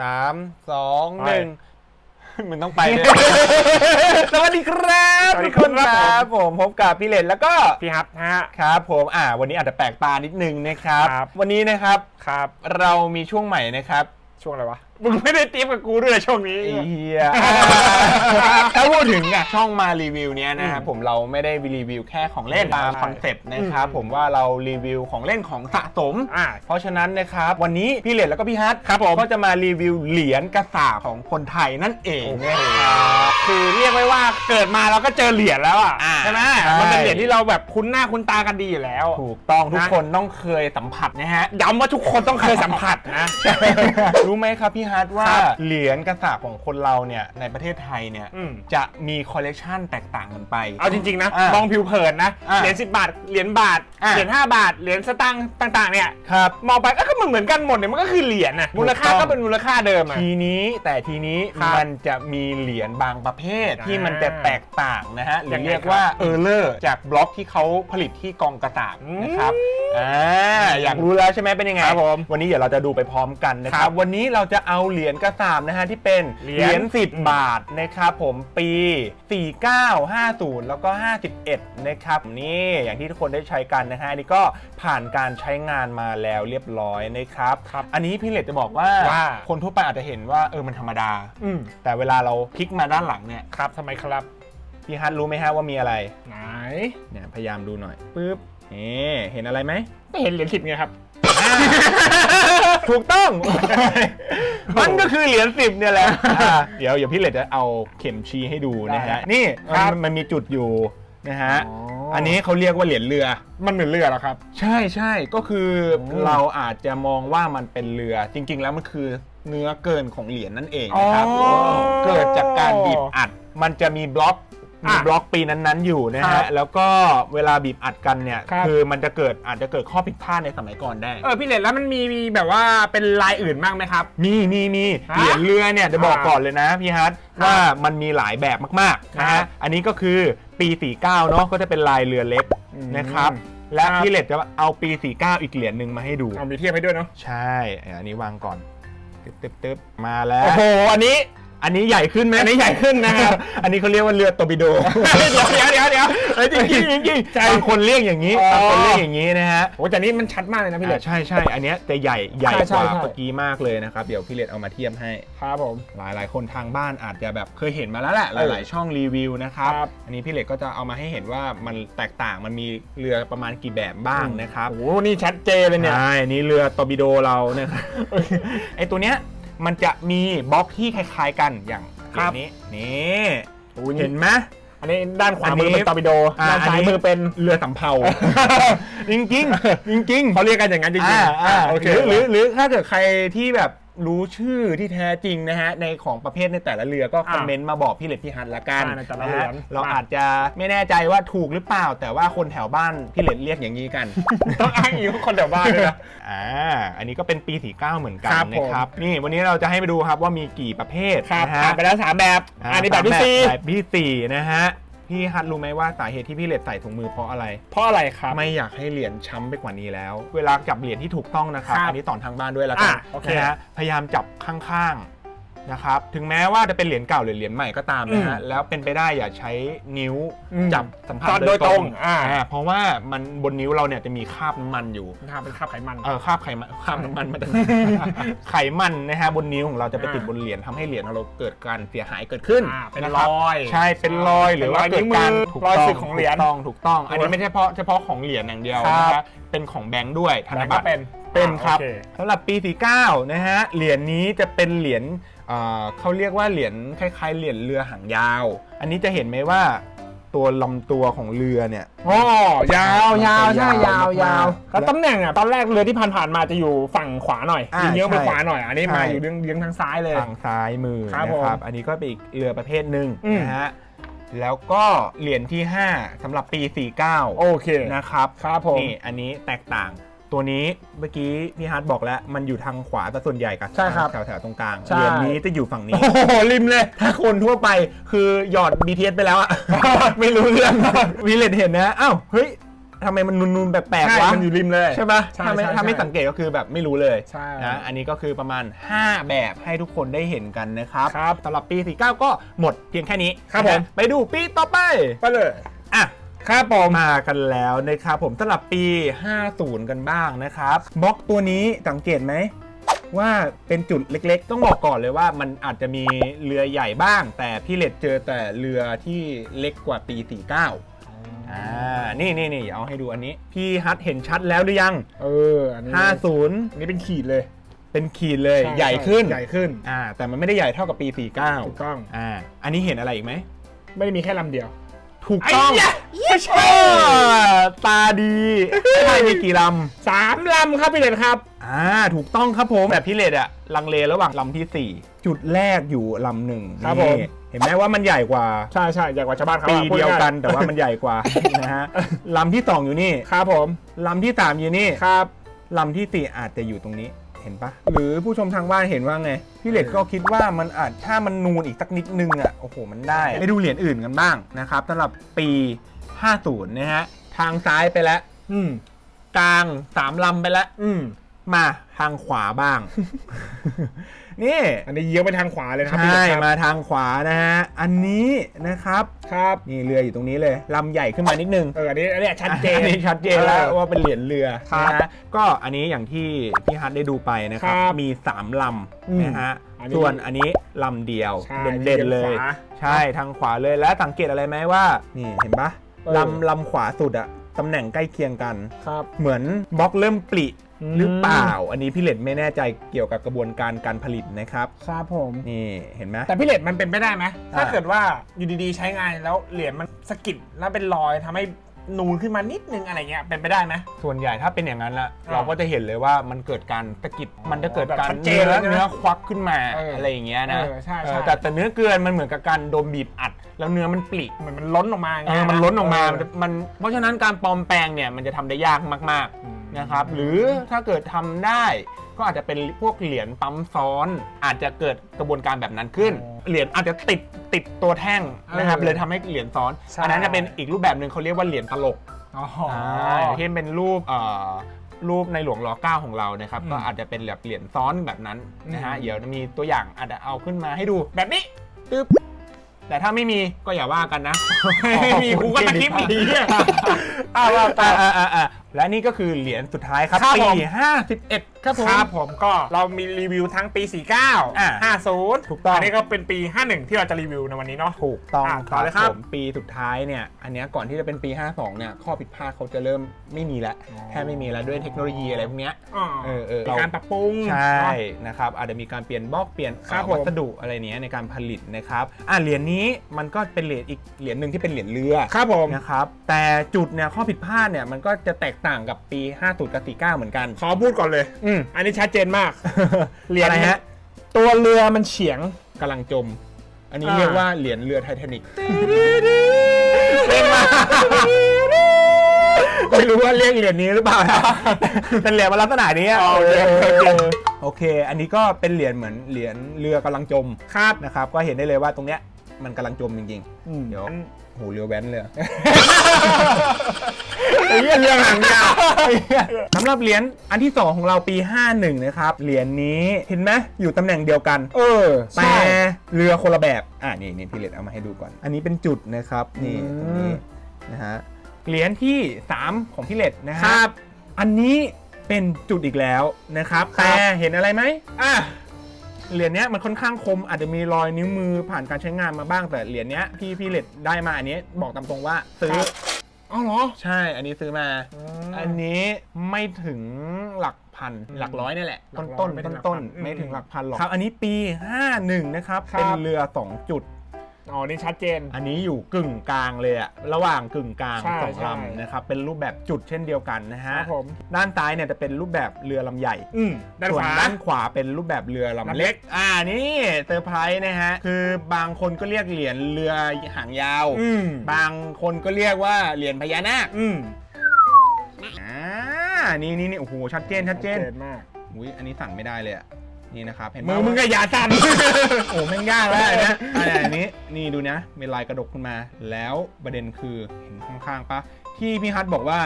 สามสองไปหนึ่งมันต้องไปเลย สวัสดีครับสวัสดีทุกคนคครับรับผมพบกับพี่เลนแล้วก็พี่ฮับนะฮะ ครับผมอ่า วันนี้อาจจะแปลกตานิดนึงนะครับ ครับ วันนี้นะครับครับ เรามีช่วงใหม่นะครับ ช่วงอะไรวะ มึงไม่ได้ตีมกับกูด้วยช่วงนี้ ไอ้เฮีย ถ้าพูดถึงอะช่องมารีวิวเนี้ยนะครับอืมผมเราไม่ได้รีวิวแค่ของเล่นตามใช่คอนเซปต์นะครับอืมผมว่าเรารีวิวของเล่นของสะสม อ่า เพราะฉะนั้นนะครับวันนี้พี่เลนแล้วก็พี่ฮัทครับผม ก็จะมารีวิวเหรียญกระสาบของคนไทยนั่นเองโอเคนะครับ คือเรียกไว้ว่าเกิดมาเราก็เจอเหรียญแล้วอะอ่าใช่ไหมใช่ มันเป็นเหรียญที่เราแบบคุ้นหน้าคุ้นตากันดีอยู่แล้ว ถูกต้องทุกนะ คนต้องเคยสัมผัสนะฮะ ย้ำว่าทุกคนต้องเคยสัมผัสนะ รู้ไหมครับพี่ฮัทว่าครับเหรียญกระสาบของคนเราเนี่ยในประเทศไทยเนี่ยอืม จะมีคอลเลกชันแตกต่างกันไป เอาจริง ๆ นะอะมองผิวเผินนะ อะเหรียญสิบาท เหรียญบาท อะเหรียญห้าบาท เหรียญสตางค์ต่าง ๆ เนี่ย ครับ มองไปก็เหมือนเหมือนกันหมดเนี่ย มันก็คือเหรียญน่ะ ถูกมูลค่าต้อง ก็เป็นมูลค่าเดิมอะ ทีนี้แต่ทีนี้ครับมันจะมีเหรียญบางประเภทอ่าที่มันจะแตกต่างนะฮะหรืยัองไงเรียกครับว่าเออร์เลอร์จากบล็อกที่เขาผลิตที่กองกระสาบอืมนะครับอ่าอยากรู้แล้วใช่ไหมเป็นยังไงครับผมวันนี้เดี๋ยวเราจะดูไปพร้อมกันนะคครัรับบ วันนี้เราจะเอาเหรียญกระสาบนะฮะที่เป็นเหรีเหยญรียญ 10 บาทนะครับผมปี 49 50 แล้วก็ 51 นะครับนี่อย่างที่ทุกคนได้ใช้กันนะฮะอันนี้ก็ผ่านการใช้งานมาแล้วเรียบร้อยนะครับ ครับอันนี้พี่เลดจะบอกว่าว่า คนทั่วไปอาจจะเห็นว่าเออมันธรรมดา อืมแต่เวลาเราพลิกมาด้านหลังเนี่ยครับทำไมครับ พี่ฮัทรู้ไหมฮะว่ามีอะไรไหนเนี่ยพยายามดูหน่อยปึ๊บนี่เห็นอะไรไหมก็เห็นเหรียญสิบไงครับ ถูกต้อง มันก็คือเหรียญสิบเนี่ยแหละอะเดี๋ยวเดี๋ยวพี่เลดจะเอาเข็มชี้ให้ดูนะได้ฮะ นี่ครับ มันมันมีจุดอยู่นะฮะอ๋ออัอันนี้เขาเรียกว่าเหรียญเรือ มันเหมือนเรือเหรอครับ ใช่ใช่ก็คืออมเราอาจจะมองว่ามันเป็นเรือจริง ๆ แล้วมันคือเนื้อเกินของเหรียญนั่นเองนะครับอ๋อ เกิดจากการบีบอัด มันจะมีบล็อก มีอะบล็อกปีนั้นๆอยู่นะครัฮะบแล้วก็เวลาบีบอัดกันเนี่ยครับ อมันจะเกิดอาจจะเกิดข้อผิดพลาดในสมัยก่อนได้ เออพี่เหรียญแล้วมันมีมีแบบว่าเป็นลายอื่นบ้างไหมครับ มีมีมีฮะเหรียญเรือเนี่ยจะบอกอ่าก่อนเลยนะพี่ฮัทครับว่ามันมีหลายแบบมากๆนะครัฮะบอันนี้ก็คือปี 49เนาะก็จะเป็นลายเรือเล็กอืมนะครับและครับ พี่เลดจะเอาปี 49 อีกเหรียญหนึ่งมาให้ดู เอามีเทียบให้ด้วยเนาะใช่อันนี้วางก่อนตึ๊บตึ๊บตึ๊บมาแล้ว โอ้โหอันนี้ อันนี้ใหญ่ขึ้นไหมอันนี้ใหญ่ขึ้นนะครับ อันนี้เขาเรียกว่าเรือตอร์ปิโด เดี๋ยวเดี๋ยวเดี๋ยวเดี๋ยวเฮ้ยจริงจริงจริงใช่บางคนเรียกอย่างนี้อ๋อ บางคนเรียกอย่างนี้นะฮะโอ้แต่นี่มันชัดมากเลยนะพี่เหรียญอ่าใช่ใช่อันเนี้ยจะใหญ่ใหญ่ใช่กใช่ว่าใช่ เมื่อกี้มากเลยนะครับ เดี๋ยวพี่เลดเอามาเทียบให้ ครับผม หลายหลายๆคนทางบ้านอาจจะแบบเคยเห็นมาแล้วแหละหเออลายๆช่องรีวิวนะครับ ครับอันนี้พี่เลดก็จะเอามาให้เห็นว่ามันแตกต่างมันมีเรือประมาณกี่แบบบ้างนะครับ โอ้โหนี่ชัดเจนเลยเนี่ย ใช่อันนี้เรือตอร์ปิโดเราเนี่ย ไอตัวเนี้ย มันจะมีบล็อกที่คล้ายๆกันอย่างครับอย่างนี้นี่โอ้ยเห็นไหม อันนี้ด้านขวาอันนี้มือเป็นตอร์ปิโดอ่าด้านซ้ายอันนี้ มือเป็น เรือสำเภาจริงๆจริงๆ เขาเรียกกันอย่างนั้นจริงอ่าๆอ่าโอเค หรือหรือหรือถ้าเกิดใครที่แบบ รู้ชื่อที่แท้จริงนะฮะในของประเภทในแต่ละเรือก็คอมเมนต์มาบอกพี่เล็กพี่ฮันละกันอ่าในแต่ละนะเหรีฮะยญเราอาจจะไม่แน่ใจว่าถูกหรือเปล่า แต่ว่าคนแถวบ้านพี่เล็กเรียกอย่างนี้กัน ต้องอ้างอิงคนแถวบ้านด้วยนะอ่าอันนี้ก็เป็นปี49เหมือนกันครับนะครับนี่วันนี้เราจะให้ไปดูครับว่ามีกี่ประเภทครับนะฮะอ่านไปแล้วสามแบบอันนี้แบบที่สี่ แบบที่สี่นะฮะ พี่ฮัทรู้ไหมว่าสาเหตุที่พี่เล็กใส่ถุงมือเพราะอะไร เพราะอะไรครับ ไม่อยากให้เหรียญช้ำไปกว่านี้แล้ว เวลาจับเหรียญที่ถูกต้องนะครับ ครับอันนี้สอนทางบ้านด้วยแล้วกันอะโอเค นะฮะพยายามจับข้างๆ นะครับถึงแม้ว่าจะเป็นเหรียญเก่าหรือเหรียญใหม่ก็ตามนะฮะอืมแล้วเป็นไปได้อย่าใช้นิ้วอืมจับสัมผัสจับโดโดยยตตรรงงอ่า อ่าเพราะว่ามันบนนิ้วเราเนี่ยจะมีคราบน้ำมันอยู่ ทำเป็นคราบไขมัน เออคราบไขมันคราบน้ำมันมาจากไหน ไขมันนะฮะบนนิ้วของเราจะไปติดอ่าบนเหรียญทำให้เหรียญของเราเกิดการเสียหายเกิดขึ้นอ่าเป็นนะคบรอยใช่เป็นรอยหรือว่าเป็นรอยเกิดการนิ้วมือถูกรอยต้สึกของเหรียญถูกต้องถูกต้อง อันนี้ไม่ใช่เฉพาะเฉพาะของเหรียญอย่างเดียวครับ นะครับเป็นของแบงค์ด้วยธนแล้วบัก็ตรเป็น เป็นครับโอเสำหรับปี 49 นะฮะ เหรียญนี้จะเป็นเหรียญเอ่อเขาเรียกว่าเหรียญคล้ายๆ เหรียญเรือหางยาว อันนี้จะเห็นไหมว่าตัวลำตัวของเรือเนี่ย อ๋อยาวยาวใช่ยาวยาวแล้แล้ววตำแหน่งอะตอนแรกเรือที่ผ่านๆมาจะอยู่ฝั่งขวาหน่อยอ่าเยื้องไปใช่ขวาหน่อย อันนี้มาใช่อยู่เยื้องเยื้องทางซ้ายเลยทางซ้ายมือครับนะครับผมอันนี้ก็เป็นอีกเรือประเภทหนึ่งอืม นะฮะ แล้วก็เหรียญที่ 5สำหรับปี 49 โอเคนะครับ ครับผม นี่อันนี้แตกต่าง ตัวนี้เมื่อกี้พี่ฮาร์ดบอกแล้วมันอยู่ทางขวาแต่ส่วนใหญ่กับใช่ครับแถวๆตรงกลางใช่ เหรียญนี้จะอยู่ฝั่งนี้ โอ้โหริมเลย ถ้าคนทั่วไปคือหยอด BTS ไปแล้วอะ ไม่รู้เรื่อง วิเลตเห็นนะอ้าวเฮ้ยทำไมมันนูนๆแปลกใช่ๆวะมันอยู่ริมเลย ใช่ปะใช่ถ้าไม่ใช่ถ้าไม่ใช่สังเกตก็คือแบบไม่รู้เลยใช่ นะอันนี้ก็คือประมาณ 5 แบบให้ทุกคนได้เห็นกันนะครับครับ สำหรับปี 49 ก็หมดเพียงแค่นี้ครับนะผมไปดูปีต่อไป ไปเลยอะ ครับผม มากันแล้วนะครับผมสำหรับปี 50 กันบ้างนะครับบล็อกตัวนี้สังเกตไหม ว่าเป็นจุดเล็กๆ ต้องบอกก่อนเลยว่ามันอาจจะมีเรือใหญ่บ้าง แต่พี่เลดเจอแต่เรือที่เล็กกว่าปี 49อ่า นี่นี่นี่เอาให้ดูอันนี้ พี่ฮัทเห็นชัดแล้วหรือยัง เออ อันนี้50อันนี้เป็นขีดเลย เป็นขีดเลยช่ใหญ่ขึ้น ใหญ่ขึ้น อ่า แต่มันไม่ได้ใหญ่เท่ากับปีถูก49ต้อง อ่า อันนี้เห็นอะไรอีกไหม ไม่ได้มีแค่ลำเดียว ถูกต้องไอ้ยะไม่ใช่ตาดีใช่มีกี่ลำสามลำครับพี่เด่นครับ อ่าถูกต้องครับผมแบบพี่เลดอะลังเลระหว่างลำที่4จุดแรกอยู่ลำหนึ่งครับนี่ผมเห็นไหมว่ามันใหญ่กว่า ใช่ใช่ใหญ่กว่าชาวบ้านเขาปีอะพูเดียวกันง่าแต่ว่ามันใหญ่กว่า นะฮะลำที่2อยู่นี่ครับผมลำที่3อยู่นี่ครับลำที่4อาจจะอยู่ตรงนี้ เห็นปะหรือผู้ชมทางบ้านเห็นว่าไง พี่เลดก็คิดว่ามันอาจถ้ามันนูนอีกสักนิดนึงอะโอ้โหมันได้ไปดูเหรียญอื่นกันบ้างนะครับสำหรับปี 50 นะฮะ ทางซ้ายไปแล้ว อืมกลางสามลำไปแล้ว อืมมาทางขวาบ้าง นี่ อันนี้เยี้ยวไปทางขวาเลยนะครับใช่พี่เด่นครับมาทางขวานะฮะ อันนี้นะครับ ครับนี่เรืออยู่ตรงนี้เลยลำใหญ่ขึ้นมานิดนึง เอออันนี้อันนี้ชัดเจน อันนี้ชัดเจนแล้วออว่าเป็นเหรียญเรือครับนะฮะก็อันนี้อย่างที่พี่ฮัทได้ดูไปนะครับ ครับมี 3 ลอืมำนะฮะอันนี้ส่วนอันนี้ลำเดียวใช่เด่นๆเลยขวาใช่ทางขวาเลยแล้วสังเกตอะไรไหมว่า นี่เห็นปะเออ ลำลำขวาสุดอะตำแหน่งใกล้เคียงกัน ครับ เหมือนบล็อกเริ่มปลิอืม หรือเปล่า อันนี้พี่เลดไม่แน่ใจเกี่ยวกับกระบวนการการผลิตนะครับ ครับผม นี่เห็นไหม แต่พี่เหรียญมันเป็นไปได้ไหมถ้าอ่าเกิดว่าอยู่ดีๆใช้งานแล้วเหรียญมันสะกิดแล้วเป็นรอยทำให้นูนขึ้นมานิดนึงอะไรเงี้ยเป็นไปได้ไหม ส่วนใหญ่ถ้าเป็นอย่างนั้นละอ่าเราก็จะเห็นเลยว่ามันเกิดการตะกิดมันจะเกิดการแบบชัดเจนเนื้อเลยนะเนื้อควักขึ้นมาเออออะไรอย่างเงี้ยนะเออใช่ใช่ เออแต่แต่เนื้อเกลือมันเหมือนกับการโดนบีบอัด แล้วเนื้อมันปลิเหมือนมันล้นออกมาเออมันล้นออกมาเมันจะมัน เพราะฉะนั้นการปลอมแปลงเนี่ยมันจะทำได้ยากมากอืมๆ นะครับหรือถ้าเกิดทำได้ก็อาจจะเป็นพวกเหรียญปั๊มซ้อน อาจจะเกิดกระบวนการแบบนั้นขึ้น เหรียญอาจจะติดติดตัวแท่งนะครับเออเลยทำให้เหรียญซ้อนใช่อันนั้นจะเป็นอีกรูปแบบหนึ่งเขาเรียกว่าเหรียญตลกอ๋ออ่าอย่างเช่นเป็นรูปเอ่อรูปในหลวงรอเก้าของเรานะครับอืมก็อาจจะเป็นแบบเหรียญซ้อนแบบนั้นนะฮะอืมเดี๋ยวมีตัวอย่างอาจจะเอาขึ้นมาให้ดูแบบนี้ตึ๊บแต่ถ้าไม่มีก็อย่าว่ากันนะไม่มีกูก็ตะคริปอีกเนี่ยอ่าว่าอ่าอ่าอ่าอ่าและนี่ก็คือเหรียญสุดท้ายครับครับปี ผม 51 ครับผม ครับผมก็เรามีรีวิวทั้งปี 49 อ่า50ถูกต้องอันนี้ก็เป็นปี 51 ที่เราจะรีวิวในวันนี้เนาะ ถูกต้องอะคต่รัอบเลยครับผมปีสุดท้ายเนี่ย อันเนี้ยก่อนที่จะเป็นปี 52 เนี่ย ข้อผิดพลาดเขาจะเริ่มไม่มีแล้วอ๋อแทบไม่มีแล้วด้วยเทคโนโลยีอะไรพวกเนี้ยอ๋อเออเออมีการปรับปรุงใช่เนาะ นะครับ อาจจะมีการเปลี่ยนบล็อกเปลี่ยนครับเอ่อวัผมสดุอะไรเนี้ยในการผลิตนะครับอะเหรียญนี้มันก็เป็นเหรียญอีกเหรียญหนึ่งที่เป็นเหรียญเรือครับผม นะครับ แต่จุดเนี่ยข้อผิดพลาดเนี่ยมันก็จะแตกต่างกับปี 50กับ49เหมือนกัน ขอพูดก่อนเลย อืม อันนี้ชัดเจนมาก เหรียญอะไรฮะ ตัวเรือมันเฉียงกำลังจม อันนี้อ่า เรียกว่าเหรียญเรือไททานิกเรียกมาไม่รู้ว่าเรียกเหรียญนี้หรือเปล่านะเป็นเหรียญมาลักษณะนี้อ๋อโอเคเออโอเคโอเค อันนี้ก็เป็นเหรียญเหมือนเหรียญเรือกำลังจมครับนะครับ ก็เห็นได้เลยว่าตรงเนี้ย มันกำลังจมจริงอืมๆเดี๋ยวอันโหเรือแว้นเลยไอ้เหี้ยเรือหางยาวสำหรับเหรียญอันที่ 2 ของเราปี 51 นะครับ เหรียญนี้เห็นไหมอยู่ตำแหน่งเดียวกัน เออแต่ใช่เรือคนละแบบ อ่านี่นี่พี่เลดเอามาให้ดูก่อน อันนี้เป็นจุดนะครับ นี่อืม ตรงนี้นะฮะ เหรียญที่ 3 ของพี่เลดนะคฮะ รับ อันนี้เป็นจุดอีกแล้วนะครับ ครับ แต่เห็นอะไรไหมอะ เหรียญเนี้ยมันค่อนข้างคมอาจจะมีรอยนิ้วมือผ่านการใช้งานมาบ้างแต่เหรียญเนี้ยพี่พี่เลดได้มาอันนี้บอกตามตรงว่าซื้ออ๋อเหรอ ใช่ อันนี้ซื้อมา อันนี้ไม่ถึงหลักพัน หลักร้อยนี่แหละหลัต้กนร้ต้อนยไม่ถึต้งนหลักพัต้นนไม่ถึงอืมหลักพันหรอกครับ อันนี้ปี 51 นะครับครับเป็นเรือ 2 จุด อ๋อ นี่ชัดเจน อันนี้อยู่กึ่งกลางเลยอะระหว่างกึ่งกลางใช่สองใช่ ลำนะครับ เป็นรูปแบบจุดเช่นเดียวกันนะคฮะ รับผม ด้านซ้ายเนี่ยจะเป็นรูปแบบเรือลำใหญ่ อืมด้านส่วขนวา ด้านขวาเป็นรูปแบบเรือลำลำเล็เล็ก ก อ่า นี่เซอร์ไพรส์นะฮะ คือบางคนก็เรียกเหรียญเรือหางยาว อืมบางคนก็เรียกว่าเหรียญพญานาค อืมอ่า นี่นี่นี่โอ้โห ชัดเจนชัดเจนมาก อุ้ยอันนี้สั่นไม่ได้เลยอะนี่นะครับ เห็นไหมือมึงก็อย่าสั่น โอ้โหแม่งยากแล้วนะอันนี้ นี่ดูนะมีลายกระดกขึ้นมา แล้วประเด็นคือเห็นข้างๆปะที่พี่ฮัทบอกว่า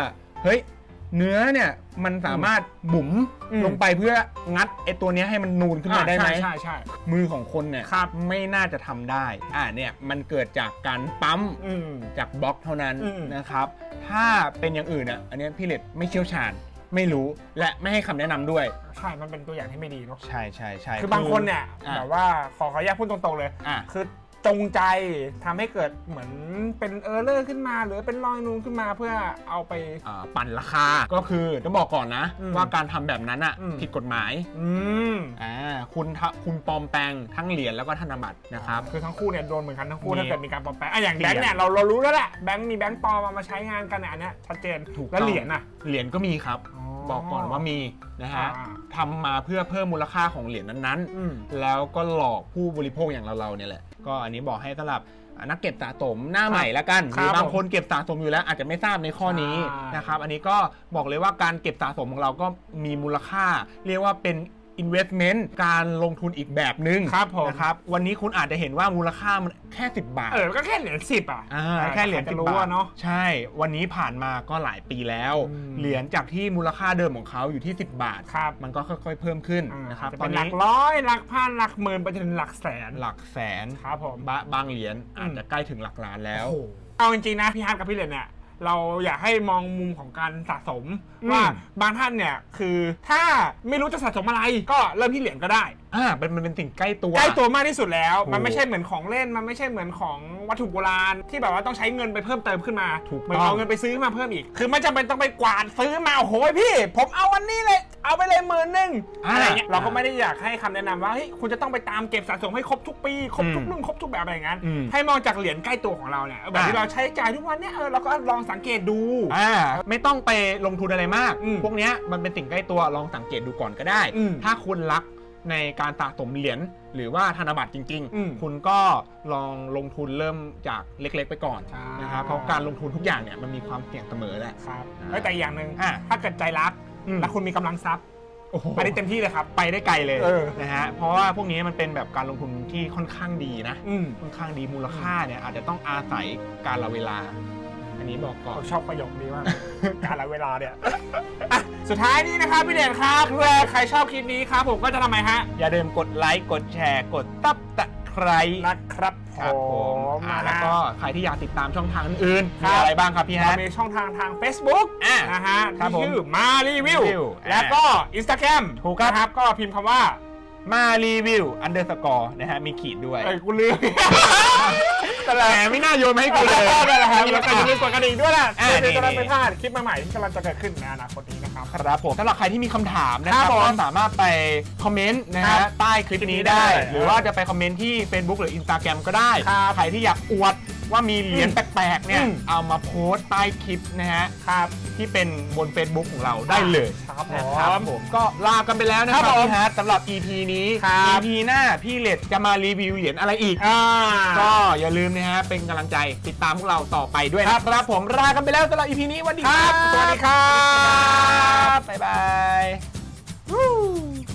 เฮ้ยเนื้อเนี่ยมันสามารถบุ๋มอืม ลงไปเพื่องัดไอตัวเนี้ยให้มันนูนขึ้นมาได้ไหม ใช่ใช่ใช่ มือของคนเนี่ยครับ ไม่น่าจะทำได้ อ่าเนี่ยมันเกิดจากการปั๊มอืม จากบล็อกเท่านั้นอืม นะครับ ถ้าเป็นอย่างอื่นอะ อันเนี้ยพี่เลดไม่เชี่ยวชาญ ไม่รู้และไม่ให้คำแนะนำด้วย ใช่มันเป็นตัวอย่างที่ไม่ดีเนาะใช่ใช่ใช่คือบางคนเนี่ยอะแบบว่าขอขออนุญาตพูดตรงๆเลย อะ คือ จงใจทำให้เกิดเหมือนเป็นเออร์เลอร์ขึ้นมา หรือเป็นรอยนูนขึ้นมาเพื่อเอาไป อ่าปั่นราคา ก็คือต้องบอกก่อนนะ อืมว่าการทำแบบนั้นอะอืม ผิดกฎหมายอืมอ่าคุณทะคุณปลอมแปลงทั้งเหรียญแล้วก็ธนบัตรนะครับ คือทั้งคู่เนี่ยโดนเหมือนกันทั้งคู่มีถ้าเกิดมีการปลอมแปลงอะอย่างเปลี่แบยนงค์เนี่ยเราเรารู้แล้วแหละแบงค์มีแบงค์ปลอมเอามาใช้งานกันเนี่ยอันเนี้ยชัดเจนถูกแล้วต้องเหรียญอะ เหรียญก็มีครับอ๋อ บอกก่อนว่ามีนะฮะอ่า ทำมาเพื่อเพิ่มมูลค่าของเหรียญนั้นๆ อืม แล้วก็หลอกผู้บริโภคอย่างเราๆเนี่ยแหละ ก็อันนี้บอกให้สำหรับนักเก็บสะสมหน้าใหม่ละกันหครับรือบางคนเก็บสะสมอยู่แล้วอาจจะไม่ทราบในข้อนี้ใช่นะครับ อันนี้ก็บอกเลยว่าการเก็บสะสมของเราก็มีมูลค่า เรียกว่าเป็น investment การลงทุนอีกแบบหนึ่งครับผม นะครับวันนี้คุณอาจจะเห็นว่ามูลค่ามันแค่ 10 บาท เออ ก็แค่เหรียญสิบอะอ่าแค่เหรียญใคสิจะบรู้บาว่าทเนาะ ใช่ วันนี้ผ่านมาก็หลายปีแล้ว อืมเหรียญจากที่มูลค่าเดิมของเขาอยู่ที่ 10 บาท ครับ มันก็ค่อยๆเพิ่มขึ้นอ่านะครับจะตอเป็นนหลันี้กร้อยหลักพันหลักหมื่นไปจนถึงหลักแสน หลักแสนครับผม บะบางเหรียญอาจจะใกล้ถึงหลักล้านแล้ว โอ้โหเอาจริงๆนะพี่ฮาร์ดกับพี่เหรียญเนี่ย เราอยากให้มองมุมของการสะสมอืม ว่าบางท่านเนี่ยคือถ้าไม่รู้จะสะสมอะไรก็เริ่มที่เหรียญก็ได้ อ่าเป็นมันเป็นสิ่งใกล้ตัว ใกล้ตัวมากที่สุดแล้ว ถูกมันไม่ใช่เหมือนของเล่น มันไม่ใช่เหมือนของวัตถุโบราณ ที่แบบว่าต้องใช้เงินไปเพิ่มเติมขึ้นมาถูกเหมือนต้อง เอาเงินไปซื้อมาเพิ่มอีก คือไม่จำเป็นต้องไปกวาดซื้อมาโอ้โหพี่ ผมเอาวันนี้เลย เอาไปเลยหมื่นหนึ่งอะไรเงี้ยเราก็ไม่ได้อยากให้คำแนะนำว่าเฮ้ยคุณจะต้องไปตามเก็บสะสมให้ครบทุกปีครบทุกรุ่นครบทุกแบบอะไรอย่างนั้นอืมให้มองจากเหรียญใกล้ตัวของเราเนี่ยแบบที่อ่า เราใช้จ่ายทุกวันเนี่ยเออเราก็ลองสังเกตดู อ่าไม่ต้องไปลงทุนอะไรมาก อืมพวกเนี้ยมันเป็นสิ่งใกล้ตัวลองสังเกตดูก่อนก็ได้ อืมถ้าคุณรักในการสะสมเหรียญหรือว่าธนบัตรจริง อืมๆ คุณก็ลองลงทุนเริ่มจากเล็กๆ ไปก่อนใช่ นะครับเพราะการลงทุนทุกอย่างเนี่ยมันมีความเสี่ยงเสมอแหละ ครับอ่าเฮ้ยแต่อย่างหนึ่งอ่า ถ้าเกิดใจรัก อืม และคุณมีกำลังทรัพย์โอ้โห อันนี้เต็มที่เลยครับ ไปได้ไกลเลยเออ นะฮะเพราะว่าพวกนี้มันเป็นแบบการลงทุนที่ค่อนข้างดีนะ อืมค่อนข้างดีมูลค่าเนี่ยอาจจะต้องอาศัยการละเวลา อันนี้บอกก่อน ผมชอบประโยคนี้มาก การละเวลาเนี่ย อะสุดท้ายนี้นะครับพี่เด่นครับเพื่อใครชอบคลิปนี้ครับผมก็จะทำไมฮะ อย่าลืมกดไลค์ กดแชร์ กดตับตะ ไคร้นะครับผครับผมมอ่านะแล้วก็ใครที่อยากติดตามช่องทางอื่นๆครับมีอะไรบ้างครับพี่เราฮะมีช่องทางทาง Facebook อะนะฮะครับที่ผมชื่อมารีวิว รีวิวแล้วก็ Instagram ถูกครับ นะครับ ก็พิมพ์คำว่า มารีวิวอันเดอร์สกอร์นะฮะมีขีดด้วยเอ้ยกูลืม แต่แหมไม่น่าโยนมาให้กูเลยนั่นแหละครับแล้วก็อย่าลืมกดกระดิ่งด้วยนะอะเพื่อที่จะได้นี่ไม่พลาดคลิปใหม่ๆที่กำลังจะเกิดขึ้นในอนาคตนี้นะ ครับครับผมสำหรับใครที่มีคำถามนะครับครับผมก็สามารถไปคอมเมนต์นะครัฮะบใต้คลิปนี้ได้ได้หรือว่าจะไปคอมเมนต์ที่ Facebook หรือ Instagram ก็ได้ ครับ ใครที่อยากอวด ว่ามีเหรียญอืมแปลกๆเนี่ยอืม เอามาโพสต์ใต้คลิปนะฮะครับที่เป็นบน Facebook ของเราได้เลยครับผนะครับมผมก็ลากันไปแล้วนะคครัรับบผมพี่ฮาร์ดสำหรับ EP นี้ ครับ EP หน้าพี่เลดจะมารีวิวเหรียญอะไรอีก อ่า ก็อย่าลืมนะฮะเป็นกำลังใจติดตามพวกเราต่อไปด้วยนะครับผมลากันไปแล้วสำหรับ EP นี้สวัสดีคครัรับบสวัสดีครับ บ๊ายบาย